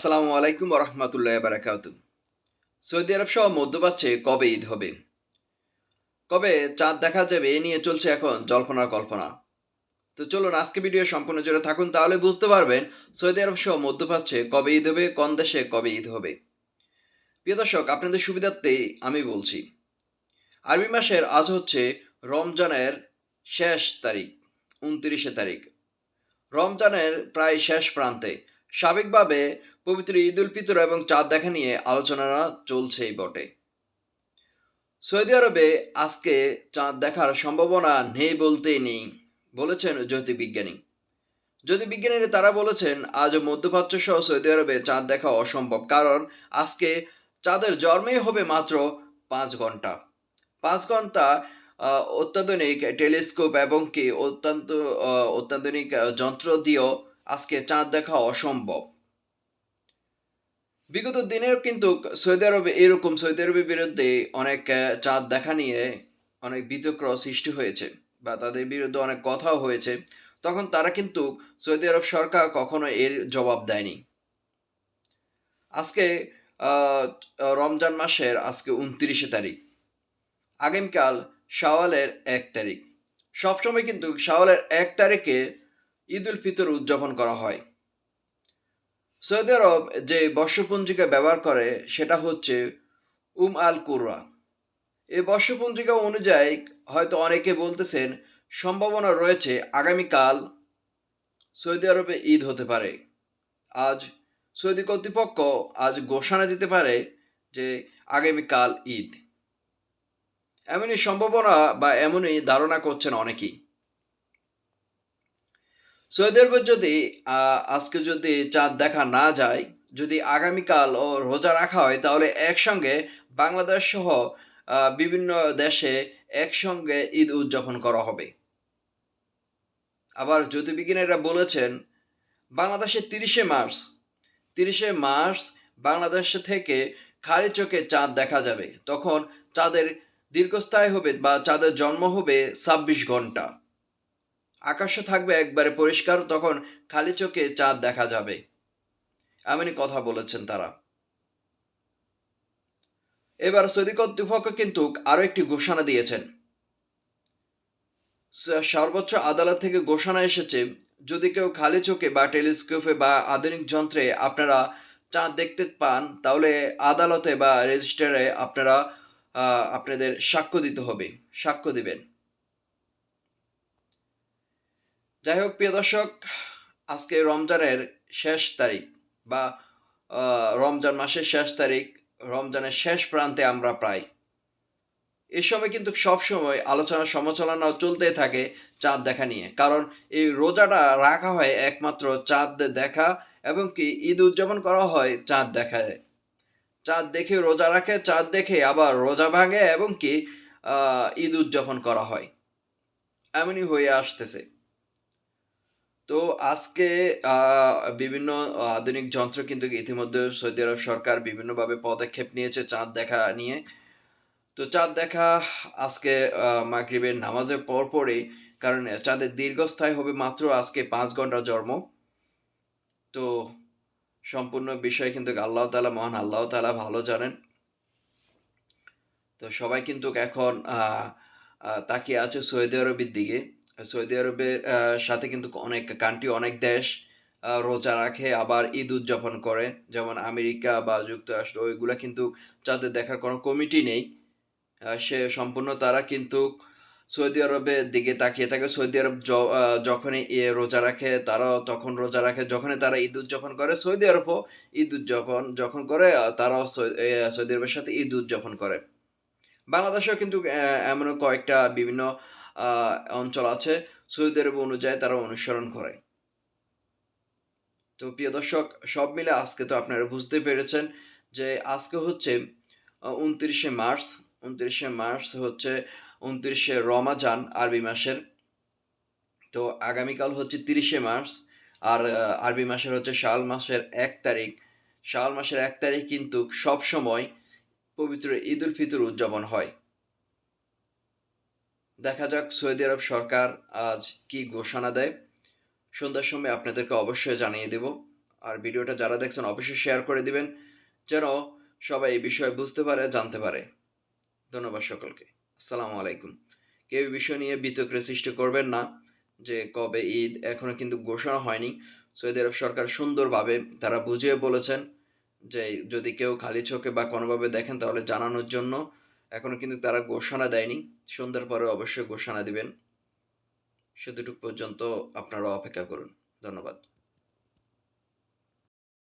আসসালামু আলাইকুম রহমতুল্লাহ বারাকাত সৌদি আরব সহ মধ্যপ্রাচ্যে কবে ঈদ হবে? কবে চাঁদ দেখা যাবে এ নিয়ে চলছে এখন জল্পনা কল্পনা। তো চলুন আজকে ভিডিও সম্পূর্ণ জুড়ে থাকুন, তাহলে বুঝতে পারবেন সৌদি আরব সহ মধ্যপ্রাচ্যে কবে ঈদ হবে, কোন দেশে কবে ঈদ হবে। প্রিয় দর্শক, আপনাদের সুবিধার্থে আমি বলছি, আরবি মাসের আজ হচ্ছে রমজানের শেষ তারিখ, উনত্রিশে তারিখ। রমজানের প্রায় শেষ প্রান্তে সাবেকভাবে পবিত্র ঈদ উল ফিতর এবং চাঁদ দেখা নিয়ে আলোচনা চলছেই বটে। সৌদি আরবে আজকে চাঁদ দেখার সম্ভাবনা নেই বলতেই নেই, বলেছেন জ্যোতির্বিজ্ঞানী। জ্যোতির্বিজ্ঞানীরা তারা বলেছেন আজ মধ্যপ্রাচ্য সহ সৌদি আরবে চাঁদ দেখা অসম্ভব, কারণ আজকে চাঁদের জন্মেই হবে মাত্র পাঁচ ঘণ্টা। পাঁচ ঘণ্টা অত্যাধুনিক টেলিস্কোপ এবং কি অত্যন্ত অত্যাধুনিক যন্ত্র দিয়েও আজকে চাঁদ দেখা অসম্ভব। বিগত দিনেও কিন্তু সৌদি আরবে এরকম, সৌদি আরবের বিরুদ্ধে অনেক চাঁদ দেখা নিয়ে অনেক বিতর্ক সৃষ্টি হয়েছে বা তাদের বিরুদ্ধে অনেক কথাও হয়েছে। তখন তারা কিন্তু সৌদি আরব সরকার কখনো এর জবাব দেয়নি। আজকে রমজান মাসের আজকে উনত্রিশে তারিখ। আগামীকাল শাওয়ালের এক তারিখ। সবসময় কিন্তু শাওয়ালের এক তারিখে ঈদ উল ফিতর উদযাপন করা হয়। সৌদি আরব যে বর্ষপঞ্জিকা ব্যবহার করে, সেটা হচ্ছে উম আল কুররা। এই বর্ষপঞ্জিকা অনুযায়ী হয়তো অনেকে বলতেছেন, সম্ভাবনা রয়েছে আগামীকাল সৌদি আরবে ঈদ হতে পারে। আজ সৌদি কর্তৃপক্ষ আজ ঘোষণা দিতে পারে যে আগামীকাল ঈদ। এমনই সম্ভাবনা বা এমনই ধারণা করছেন অনেকেই। সৌদি আরবে যদি আজকে যদি চাঁদ দেখা না যায়, যদি আগামীকাল ও রোজা রাখা হয়, তাহলে একসঙ্গে বাংলাদেশ সহ বিভিন্ন দেশে একসঙ্গে ঈদ উদযাপন করা হবে। আবার জ্যোতির্বিজ্ঞানীরা বলেছেন, বাংলাদেশে তিরিশে মার্চ তিরিশে মার্চ বাংলাদেশ থেকে খালি চোখে চাঁদ দেখা যাবে। তখন চাঁদের দীর্ঘস্থায়ী হবে বা চাঁদের জন্ম হবে ছাব্বিশ ঘণ্টা। আকাশে থাকবে একবারে পরিষ্কার, তখন খালি চোখে চাঁদ দেখা যাবে। এমনই কথা বলেছেন তারা। এবার সৌদি কর্তৃপক্ষ কিন্তু আরও একটি ঘোষণা দিয়েছেন। সর্বোচ্চ আদালত থেকে ঘোষণা এসেছে, যদি কেউ খালি চোখে বা টেলিস্কোপে বা আধুনিক যন্ত্রে আপনারা চাঁদ দেখতে পান, তাহলে আদালতে বা রেজিস্টারে আপনারা আপনাদের সাক্ষ্য দিতে হবে, সাক্ষ্য দিবেন। যাই হোক, প্রিয় দর্শক, আজকে রমজানের শেষ তারিখ বা রমজান মাসের শেষ তারিখ, রমজানের শেষ প্রান্তে আমরা প্রায় এ সময় কিন্তু সব সময় আলোচনা সমালোচনা চলতে থাকে চাঁদ দেখা নিয়ে। কারণ এই রোজাটা রাখা হয় একমাত্র চাঁদ দেখা এবং কি ঈদ উদযাপন করা হয় চাঁদ দেখায় চাঁদ দেখে রোজা রাখে, চাঁদ দেখে আবার রোজা ভাঙে এবং কি ঈদ উদযাপন করা হয়। এমনই হয়ে আসতেছে। তো আজকে বিভিন্ন আধুনিক যন্ত্র কিন্তু ইতিমধ্যে সৌদি আরব সরকার বিভিন্নভাবে পদক্ষেপ নিয়েছে চাঁদ দেখা নিয়ে। তো চাঁদ দেখা আজকে মাগরিবের নামাজের পর পরই কারণ চাঁদের দীর্ঘস্থায়ী হবে মাত্র আজকে পাঁচ ঘণ্টা জন্ম। তো সম্পূর্ণ বিষয় কিন্তু আল্লাহ তালা মহান আল্লাহ তালা ভালো জানেন। তো সবাই কিন্তু এখন তাকিয়ে আছে সৌদি আরবের দিকে। সৌদি আরবের সাথে কিন্তু অনেক কান্ট্রি অনেক দেশ রোজা রাখে, আবার ঈদ উদযাপন করে। যেমন আমেরিকা বা যুক্তরাষ্ট্র, ওইগুলা কিন্তু যাদের দেখার কোনো কমিটি নেই। সে সম্পূর্ণ তারা কিন্তু সৌদি আরবের দিকে তাকিয়ে থাকে। সৌদি আরব যখনই রোজা রাখে, তারাও তখন রোজা রাখে। যখনই তারা ঈদ উদযাপন করে, সৌদি আরবও ঈদ উদযাপন যখন করে তারাও সৌদি আরবের সাথে ঈদ উদযাপন করে। বাংলাদেশেও কিন্তু এমন কয়েকটা বিভিন্ন অঞ্চল আছে, সৌদি আরব অনুযায়ী তারা অনুসরণ করে। তো প্রিয় দর্শক, সব মিলে আজকে তো আপনারা বুঝতে পেরেছেন যে আজকে হচ্ছে উনত্রিশে মার্চ উনত্রিশে মার্চ হচ্ছে উনত্রিশে রমাজান আরবি মাসের। তো আগামীকাল হচ্ছে তিরিশে মার্চ আর আরবি মাসের হচ্ছে শাল মাসের এক তারিখ। শাল মাসের এক তারিখ কিন্তু সব সময় পবিত্র ঈদ উল ফিতর উদযাপন হয়। দেখা যাক সৌদি আরব সরকার আজ কি ঘোষণা দেয়। সন্ধ্যার সময় আপনাদেরকে অবশ্যই জানিয়ে দেব। আর ভিডিওটা যারা দেখছেন, অবশ্যই শেয়ার করে দিবেন, যেন সবাই এই বিষয়ে বুঝতে পারে, জানতে পারে। ধন্যবাদ সকলকে। আসসালামু আলাইকুম। কেউ বিষয় নিয়ে বিতর্কের সৃষ্টি করবেন না যে কবে ঈদ এখনও কিন্তু ঘোষণা হয়নি। সৌদি আরব সরকার সুন্দরভাবে তারা বুঝিয়ে বলেছেন যে, যদি কেউ খালি চোখে বা কোনোভাবে দেখেন, তাহলে জানানোর জন্য এখনও কিন্তু তারা ঘোষণা দেয়নি। সন্ধ্যার পরে অবশ্যই ঘোষণা দিবেন। সেতুটুক পর্যন্ত আপনারা অপেক্ষা করুন। ধন্যবাদ।